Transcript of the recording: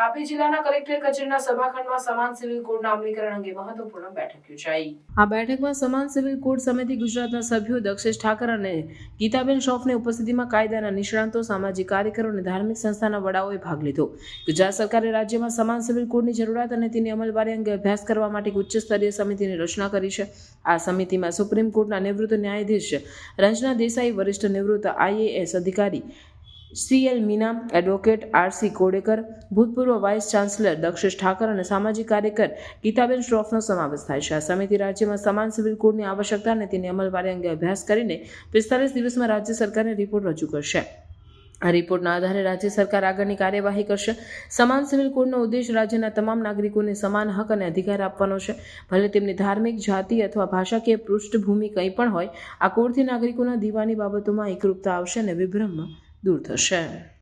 તાપી જિલ્લાના કલેક્ટર કચેરીના સભાખંડમાં સમાન સિવિલ કોડના અમલીકરણ અંગે મહત્વપૂર્ણ બેઠક યોજાઈ. આ બેઠકમાં સમાન સિવિલ કોડ સમિતિ ગુજરાતના સભ્યો દક્ષેશ ઠાકર અને ગીતાબેન શોફની ઉપસ્થિતિમાં કાયદાના નિષ્ણાંતો, સામાજિક કાર્યકરો અને ધાર્મિક સંસ્થાના વડાઓએ ભાગ લીધો. ગુજરાત સરકારે રાજ્યમાં સમાન સિવિલ કોડની જરૂરિયાત અને તેની અમલવારી અંગે અભ્યાસ કરવા માટે ઉચ્ચ સ્તરીય સમિતિની રચના કરી છે. આ સમિતિમાં સુપ્રીમ કોર્ટના નિવૃત્ત ન્યાયાધીશ રંજના દેસાઈ, વરિષ્ઠ નિવૃત્ત આઈએએસ અધિકારી CL Meena advocate RC Kodekar, ભૂતપૂર્વ વાઇસ ચાન્સલર દક્ષેશ ઠાકર અને સામાજિક કાર્યકર ગીતાબેન શ્રોફનો સમાવેશ થાય છે. આ સમિતિ રાજ્યમાં સમાન સિવિલ કોડની આવશ્યકતા અને તેની અમલવારી અંગે અભ્યાસ કરીને પિસ્તાલીસ દિવસમાં રાજ્ય સરકારને રિપોર્ટ રજૂ કરશે. આ રિપોર્ટના આધારે રાજ્ય સરકાર આગળની કાર્યવાહી કરશે. સમાન સિવિલ કોડનો ઉદ્દેશ રાજ્યના તમામ નાગરિકોને સમાન હક અને અધિકાર આપવાનો છે. ભલે તેમની ધાર્મિક, જાતિ અથવા ભાષાકીય પૃષ્ઠભૂમિ કંઈ પણ હોય, આ કોડથી નાગરિકોના દીવાની બાબતોમાં એકરૂપતા આવશે અને વિભ્રમ દૂર થશે.